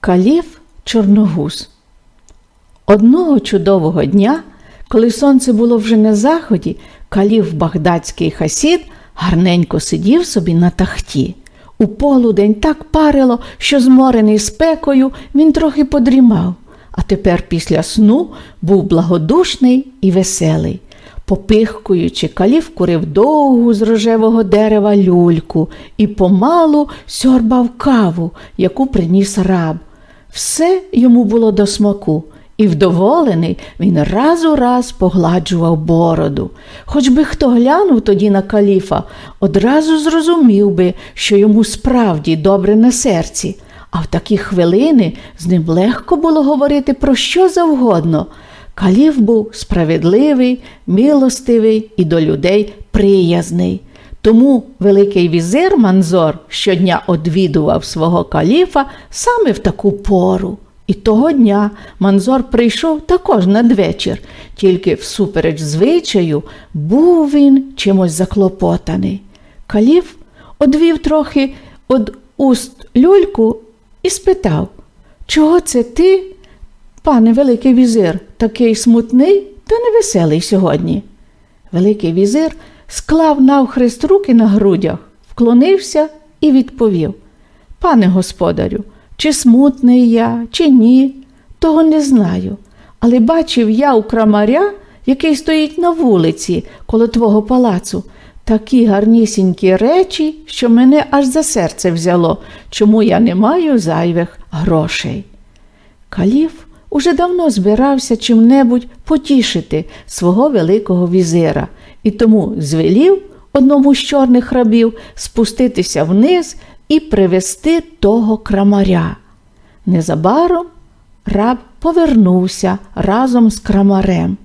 Каліф Чорногуз. Одного чудового дня, коли сонце було вже на заході, каліф Багдадський хасід гарненько сидів собі на тахті. У полудень так парило, що зморений спекою він трохи подрімав, а тепер після сну був благодушний і веселий. Попихкуючи, каліф курив довгу з рожевого дерева люльку і помалу сьорбав каву, яку приніс раб. Все йому було до смаку, і вдоволений він раз у раз погладжував бороду. Хоч би хто глянув тоді на каліфа, одразу зрозумів би, що йому справді добре на серці, а в такі хвилини з ним легко було говорити про що завгодно. Каліф був справедливий, милостивий і до людей приязний. Тому великий візир Манзор щодня одвідував свого каліфа саме в таку пору. І того дня Манзор прийшов також надвечір, тільки всупереч звичаю був він чимось заклопотаний. Каліф одвів трохи од уст люльку і спитав, чого це ти, пане Великий візир, такий смутний та невеселий сьогодні? Великий візир склав навхрест руки на грудях, вклонився і відповів: Пане господарю, чи смутний я, чи ні, того не знаю. Але бачив я у крамаря, який стоїть на вулиці коло твого палацу, такі гарнісінькі речі, що мене аж за серце взяло, чому я не маю зайвих грошей. Каліф уже давно збирався чим-небудь потішити свого великого візира і тому звелів одному з чорних рабів спуститися вниз і привести того крамаря. Незабаром раб повернувся разом з крамарем.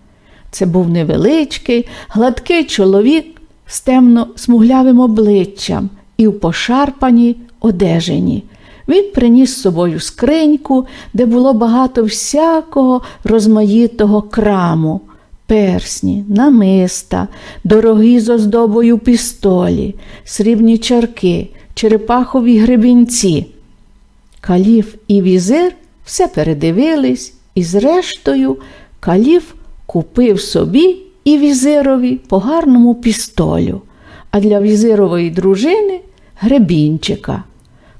Це був невеличкий, гладкий чоловік з темно смуглявим обличчям і в пошарпаній одежині. Він приніс з собою скриньку, де було багато всякого розмаїтого краму, персні, намиста, дорогі з оздобою пістолі, срібні чарки, черепахові гребінці. Каліф і візир все передивились, і, зрештою, каліф купив собі і візирові по гарному пістолю, а для візирової дружини гребінчика.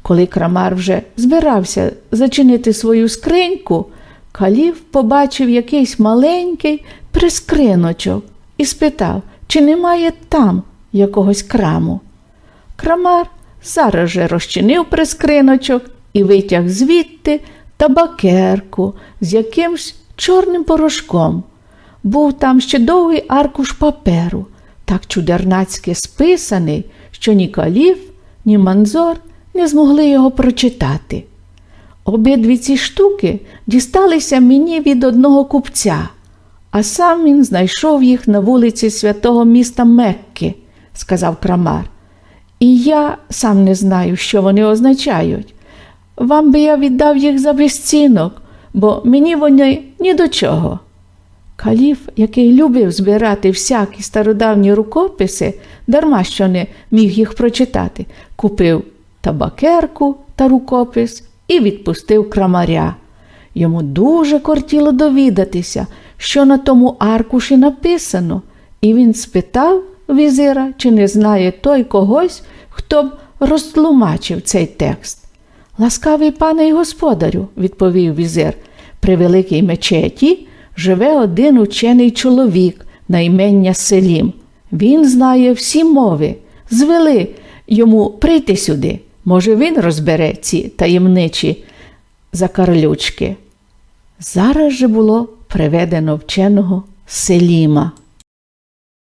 Коли крамар вже збирався зачинити свою скриньку, каліф побачив якийсь маленький прискриночок і спитав, чи немає там якогось краму. Крамар зараз же розчинив прискриночок і витяг звідти табакерку з якимсь чорним порошком. Був там ще довгий аркуш паперу, так чудернацьки списаний, що ні каліф, ні манзор не змогли його прочитати. Обидві ці штуки дісталися мені від одного купця, а сам він знайшов їх на вулиці святого міста Мекки, сказав крамар. І я сам не знаю, що вони означають. Вам би я віддав їх за безцінок, бо мені вони ні до чого. Каліф, який любив збирати всякі стародавні рукописи, дарма що не міг їх прочитати, купив табакерку та рукопис і відпустив крамаря. Йому дуже кортіло довідатися, що на тому аркуші написано, і він спитав візира, чи не знає той когось, хто б розтлумачив цей текст. Ласкавий пане і господарю, відповів візир, при великій мечеті живе один учений чоловік на імення Селім. Він знає всі мови. Звели йому прийти сюди. Може, він розбере ці таємничі закарлючки. Зараз же було приведено вченого Селіма.